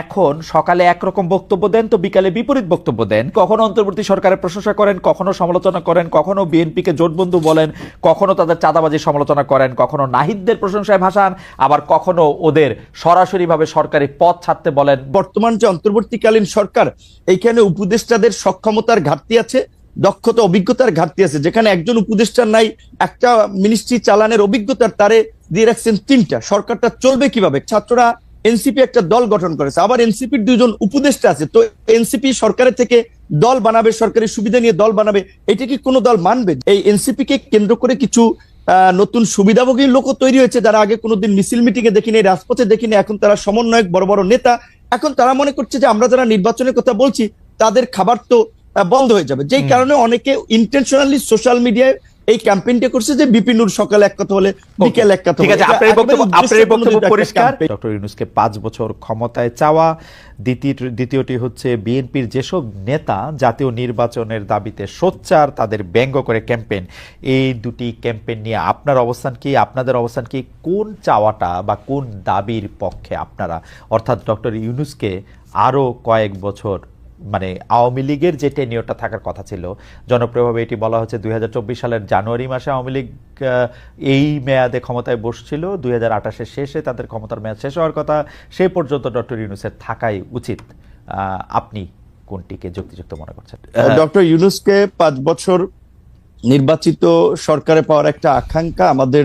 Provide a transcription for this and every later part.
এখন সকালে একরকম বক্তব্য দেন, তো বিকালে বিপরীত বক্তব্য দেন। কখনো অন্তর্বর্তী সরকারের প্রশংসা করেন, কখনো সমালোচনা করেন, কখনো বিএনপিকে জোটবন্ধু বলেন, কখনো তাদের চাঁদাবাজি সমালোচনা করেন, কখনো নাহিদদের প্রশংসায় ভাসান, আবার কখনো ওদের সরাসরিভাবে সরকারি পথ ছাড়তে বলেন। বর্তমান যে অন্তর্বর্তীকালীন সরকার, এইখানে উপদেষ্টাদের সক্ষমতার ঘাটতি আছে, দক্ষতা, অভিজ্ঞতার ঘাটতি আছে। যেখানে একজন উপদেষ্টার নাই, একটা মিনিস্ট্রি চালানের অভিজ্ঞতার তারে দিয়ে রাখছেন তিনটা। সরকারটা চলবে কীভাবে? ছাত্ররা এনসিপি একটা দল গঠন করেছে। আবার এনসিপির দুজন উপদেষ্টা আছে। তো এনসিপি সরকারের থেকে দল বানাবে সরকারি সুবিধা নিয়ে দল বানাবে এটা কি কোনো দল মানবে? এই এনসিপি কে কেন্দ্র করে কিছু নতুন সুবিধাভোগী লোকও তৈরি হয়েছে যারা আগে কোনোদিন মিছিল মিটিং এ দেখিনি রাজপথে দেখিনি এখন তারা সমন্বয়ক বড় বড় নেতা। এখন তারা মনে করছে যে আমরা যারা নির্বাচনের কথা বলছি তাদের খাবার তো বন্ধ হয়ে যাবে। যেই কারণে অনেকে ইন্টেনশনালি সোশ্যাল মিডিয়ায় এই ক্যাম্পেইনটা করছে যে বিপিনুর সকালে এক কথা হলে বিকেল এক কথা ঠিক আছে আপনার বক্তব্য আপনার বক্তব্য একটা পরিষ্কার? ডক্টর ইউনুসকে পাঁচ বছর ক্ষমতায় চাওয়া দ্বিতীয় দ্বিতীয়টি হচ্ছে বিএনপির যেসব নেতা জাতীয় নির্বাচনের দাবিতে সোচ্চার তাদের ব্যঙ্গ করে ক্যাম্পেইন। এই দুটি ক্যাম্পেইন নিয়ে আপনার অবস্থান কি আপনাদের অবস্থান কি? কোন চাওয়াটা বা কোন দাবির পক্ষে আপনারা? অর্থাৎ ডক্টর ইউনুসকে আরও কয়েক বছর মানে আওয়ামী লীগের যে টেনিয়রটা থাকার কথা ছিল, জনপ্রিয়ভাবে এটি বলা হচ্ছে দুই সালের জানুয়ারি মাসে আওয়ামী লীগ এই মেয়াদে ক্ষমতায় বসছিল। দুই হাজার শেষে তাদের ক্ষমতার মেয়াদ শেষ হওয়ার কথা। সে পর্যন্ত ডক্টর ইউনুসের থাকাই উচিত। আপনি কোনটিকে যুক্তিযুক্ত মনে করছেন? ডক্টর ইউনুসকে পাঁচ বছর নির্বাচিত সরকারে পাওয়ার একটা আকাঙ্ক্ষা আমাদের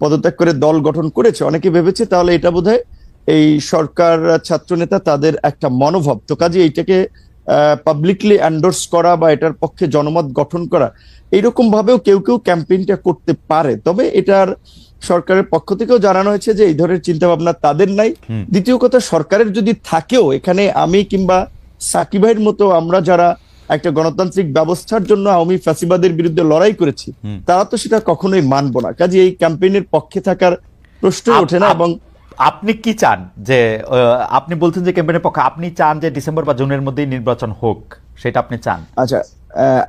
পদত্যাগ করে দল গঠন করেছে। অনেকে ভেবেছে তাহলে এটা বোধহয় এই সরকার ছাত্র নেতা তাদের একটা মনোভাব। তো কাজে এইটাকে পাবলিকলি অ্যান্ডোর্স করা বা এটার পক্ষে জনমত গঠন করা এইরকম ভাবেও কেউ কেউ ক্যাম্পেইনটা করতে পারে। তবে এটার সরকারের পক্ষ থেকেও জানানো হয়েছে যে এই ধরনের চিন্তা ভাবনা তাদের নাই। দ্বিতীয় কথা সরকারের যদি থাকেও এখানে আমি কিংবা সাকিব ভাইয়ের মতো আমরা যারা একটা গণতান্ত্রিক ব্যবস্থার জন্য আওয়ামী ফ্যাসিবাদের বিরুদ্ধে লড়াই করেছি তারা তো সেটা কখনোই মানবো না। কাজে এই ক্যাম্পেইনের পক্ষে থাকার প্রশ্ন ওঠে না এবং আপনি কি চান যে আপনি বলছেন যে ক্যাম্পেইনের পক্ষে আপনি চান যে ডিসেম্বর বা জুনের মধ্যেই নির্বাচন হোক সেটা আপনি চান? আচ্ছা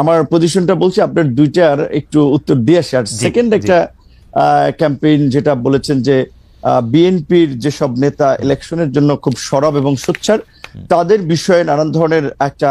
আমার পজিশনটা বলছি আপনার দুইটার একটু উত্তর দিয়ে আসি। আর সেকেন্ড। একটা ক্যাম্পেইন যেটা বলেছেন যে বিএনপির যেসব নেতা ইলেকশনের জন্য খুব সরব এবং সোচ্চার তাদের বিষয়ে নানান ধরনের একটা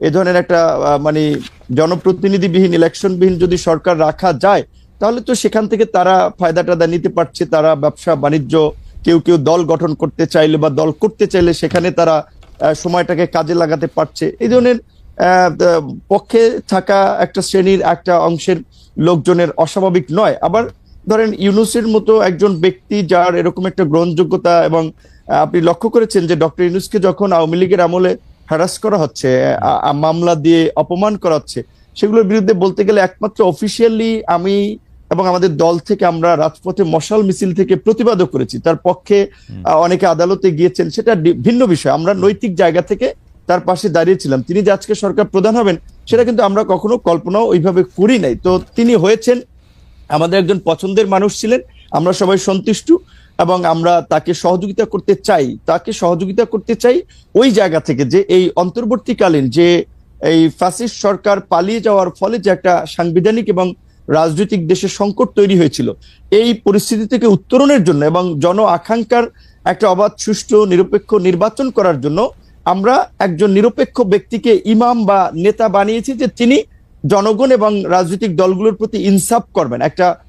এ ধরনের একটা মানে জনপ্রতিনিধিবিহীন, ইলেকশনবিহীন যদি সরকার রাখা যায়, তাহলে তো সেখান থেকে তারা ফায়দা টায়দা নিতে পারছে। তারা ব্যবসা, বাণিজ্য, কেউ কেউ দল গঠন করতে চাইলে বা দল করতে চাইলে সেখানে তারা সময়টাকে কাজে লাগাতে পারছে। এই ধরনের পক্ষে থাকা একটা শ্রেণির একটা অংশের লোকজনের অস্বাভাবিক নয়। আবার ধরেন ইউনুসের মতো একজন ব্যক্তি যার এরকম একটা গ্রহণযোগ্যতা এবং আপনি লক্ষ্য করেছেন যে ডক্টর ইউনুসকে যখন আওয়ামী লীগের আমলে হ্যারাস করা হচ্ছে মামলা দিয়ে অপমান করা হচ্ছে সেগুলোর বিরুদ্ধে বলতে গেলে একমাত্র অফিসিয়ালি আমি এবং আমাদের দল থেকে আমরা রাজপথে মশাল মিছিল থেকে প্রতিবাদও করেছি। তার পক্ষে অনেকে আদালতে গিয়েছেন সেটা ভিন্ন বিষয়। আমরা নৈতিক জায়গা থেকে তার পাশে দাঁড়িয়েছিলাম তিনি যে আজকে সরকার প্রধান হবেন সেটা কিন্তু আমরা কখনো কল্পনাও ওইভাবে করি নাই। তো তিনি হয়েছেন আমাদের একজন পছন্দের মানুষ ছিলেন আমরা সবাই সন্তুষ্ট। এবং আমরা তাকে সহযোগিতা করতে চাই, তাকে সহযোগিতা করতে চাই ওই জায়গা থেকে যে এই অন্তর্বর্তীকালীন যে এই ফ্যাসিস্ট সরকার পালিয়ে যাওয়ার ফলে যে একটা সাংবিধানিক এবং রাজনৈতিক দেশে সংকট তৈরি হয়েছিল। এই পরিস্থিতি থেকে উত্তরণের জন্য এবং জন আকাঙ্ক্ষার একটা অবাধ, সুষ্ঠু, নিরপেক্ষ নির্বাচন করার জন্য আমরা একজন নিরপেক্ষ ব্যক্তিকে ইমাম বা নেতা বানিয়েছি যে তিনি জনগণ এবং রাজনৈতিক দলগুলোর প্রতি ইনসাফ করবেন। একটা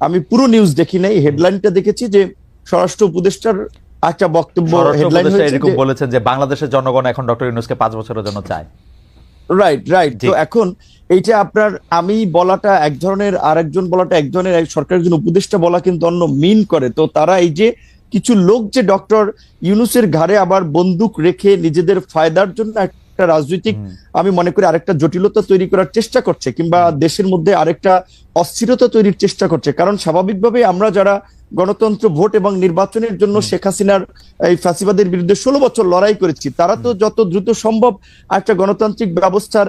আমি পুরো নিউজ দেখি নাই হেডলাইনটা দেখেছি যে স্বরাষ্ট্র উপদেষ্টার একটা বক্তব্য হেডলাইন এরকম বলেছেন যে বাংলাদেশের জনগণ এখন ডক্টর ইউনুসকে পাঁচ বছরের জন্য চায়। রাইট রাইট তো এখন এইটা আপনার আমি বলাটা এক ধরনের আরেকজন বলাটা এক ধরনের সরকারের একজন উপদেষ্টা বলা কিন্তু অন্য মিন করে। তো তারা এই যে কিছু লোক যে ডক্টর ইউনুসের ঘাড়ে আবার বন্দুক রেখে নিজেদের ফায়দার জন্য একটা রাজনৈতিক আমি মনে করি আরেকটা জটিলতা তৈরি করার চেষ্টা করছে কিংবা দেশের মধ্যে আরেকটা অস্থিরতা তৈরির চেষ্টা করছে। কারণ স্বাভাবিকভাবে আমরা যারা গণতন্ত্র ভোট এবং নির্বাচনের জন্য শেখ হাসিনার এই ফাঁসিবাদের বিরুদ্ধে ষোলো বছর লড়াই করেছি তারা তো যত দ্রুত সম্ভব একটা গণতান্ত্রিক ব্যবস্থার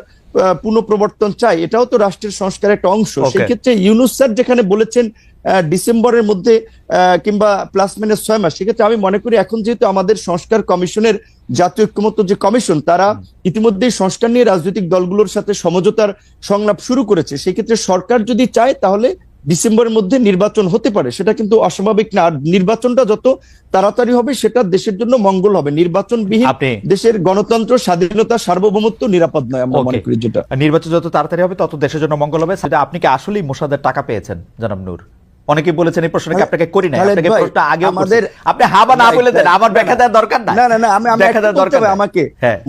পুনঃপ্রবর্তন চাই এটাও তো রাষ্ট্রের সংস্কারের একটা অংশ। সেক্ষেত্রে ইউনুস স্যার যেখানে বলেছেন ডিসেম্বরের মধ্যে আহ, কিংবা প্লাস মাইনাস ছয় মাস সেক্ষেত্রে আমি মনে করি এখন যেহেতু আমাদের সংস্কার কমিশনের জাতীয় ঐক্যমত্য যে কমিশন তারা ইতিমধ্যেই সংস্কার নিয়ে রাজনৈতিক দলগুলোর সাথে সমঝোতার সংলাপ শুরু করেছে। সেক্ষেত্রে সরকার যদি চায় তাহলে ডিসেম্বরের মধ্যে নির্বাচন হতে পারে সেটা কিন্তু অস্বাভাবিক না। আর নির্বাচনটা যত তাড়াতাড়ি হবে সেটা দেশের জন্য মঙ্গল হবে। নির্বাচনবিহীন দেশের গণতন্ত্র স্বাধীনতা সার্বভৌমত্ব নিরাপদ নয় আমরা মনে করি যেটা। নির্বাচন যত তাড়াতাড়ি হবে তত দেশের জন্য মঙ্গল হবে। সেটা আপনি কি আসলেই মোসাদের টাকা পেয়েছেন জনাব নূর? অনেকেই বলেছেন এই প্রশ্নটা আপনাকে করি খালেদ আপনাকে প্রশ্নটা আগেও আমাদের- আপনি হা বা না বলে দেন আমার না, ব্যাখ্যা না। দেওয়ার দরকার না না না আমি আমি ব্যাখ্যা দেওয়ার দরকার আমাকে। হ্যাঁ।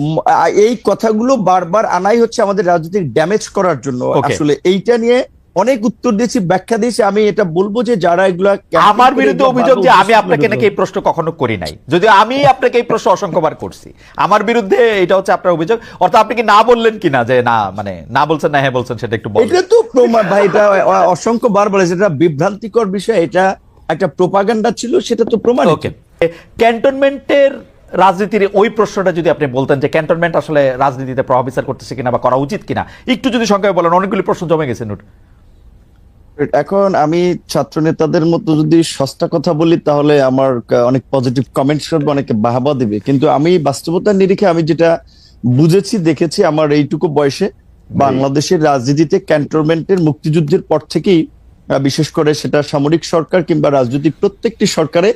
এই কথাগুলো বারবার আনাই হচ্ছে আমাদের রাজনৈতিক ড্যামেজ করার জন্য। আসলে এইটা নিয়ে অনেক উত্তর দিয়েছি ব্যাখ্যা দিয়েছি। আমি এটা বলব যে যারা এগুলা আমার বিরুদ্ধে অভিযোগ যে আমি আপনাকে নাকি এই প্রশ্ন কখনো করি নাই। যদি আমি আপনাকে এই প্রশ্ন অসংখ্যবার করছি। আমার বিরুদ্ধে এটা হচ্ছে আপনার অভিযোগ। অর্থাৎ আপনি কি না বললেন কিনা যে না মানে না বলছেন না হ্যাঁ বলছেন সেটা একটু এটা তো প্রমাণ ভাই এটা অ- অসংখ্য বার বলেছে। এটা বিভ্রান্তিকর বিষয়। এটা একটা প্রোপাগান্ডা ছিল সেটা তো প্রমাণ ওকে ক্যান্টনমেন্টের রাজনীতির ওই প্রশ্নটা যদি আপনি বলতেন যে ক্যান্টনমেন্ট আসলে রাজনীতিতে প্রভাব বিস্তার করতেছে কিনা বা করা উচিত কিনা। একটু যদি সংখ্যায় বলেন অনেকগুলি প্রশ্ন জমে গেছে নোট। এখন আমি ছাত্র নেতাদের মতো যদি সস্তা কথা বলি তাহলে আমার অনেক পজিটিভ কমেন্টস করবে অনেকে বাহাবা দিবে। কিন্তু আমি বাস্তবতার নিরিখে আমি যেটা বুঝেছি দেখেছি আমার এইটুকু বয়সে বাংলাদেশের রাজনীতিতে ক্যান্টনমেন্টের মুক্তিযুদ্ধের পর থেকেই বিশেষ করে সেটা সামরিক সরকার কিংবা রাজনৈতিক প্রত্যেকটি সরকারে